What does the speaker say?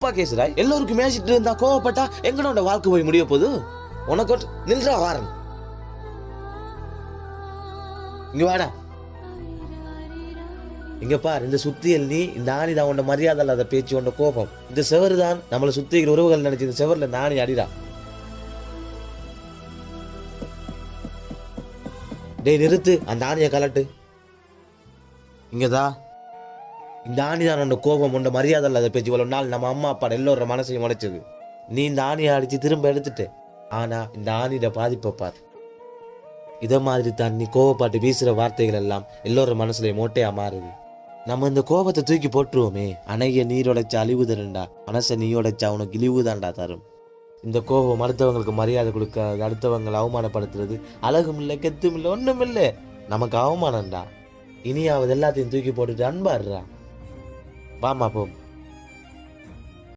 அப்பா கேசுடா எல்லோருக்கும் மேய்ச்சிட்டு இருந்தா கோவப்பட்டா எங்கடோட வாழ்க்கை போய் முடிய போகுது? உனக்கு ஒரு- நில்றா வாரன். இங்க வாடா. இங்க பார் இந்த சுத்தியல் நீ இந்த ஆணி தான் உண்ட மரியாதை இல்லாத பேச்சு உண்ட கோபம். இந்த செவரு தான் நம்மளை சுத்தி உறவுகள் நினைச்சு இந்த செவர்ல இந்த ஆணி அடிடா. டேய் நிறுத்து அந்த ஆணியை கலட்டு இங்கதா இந்த ஆணிதான் கோபம் உண்ட மரியாதை இல்லாத பேச்சு இவ்வளோ நாள் நம்ம அம்மா அப்பா எல்லோர மனசையும் உடைச்சது. நீ இந்த ஆணியை அடித்து திரும்ப எடுத்துட்டு. ஆனா இந்த ஆணியோட பாதிப்பை பார். இதை மாதிரி தான் நீ கோவப்பாட்டு வீசுகிற வார்த்தைகள் எல்லாம் எல்லோர மனசுல மோட்டையா மாறுது. நம்ம இந்த கோபத்தை தூக்கி போட்டுருவோமே. அணைய நீர் உடைச்சா அழிவு தருண்டா மனசை நீ உடைச்சா உனக்கு இழிவு தான்டா தரும். இந்த கோபம் அடுத்தவங்களுக்கு மரியாதை கொடுக்காது அடுத்தவங்களை அவமானப்படுத்துறது அழகும் இல்லை கெத்தும் இல்லை ஒன்றும் இல்லை. நமக்கு அவமானம்டா. இனியாவது எல்லாத்தையும் தூக்கி போட்டுட்டு அன்பாடுறான் Vamos, Bob.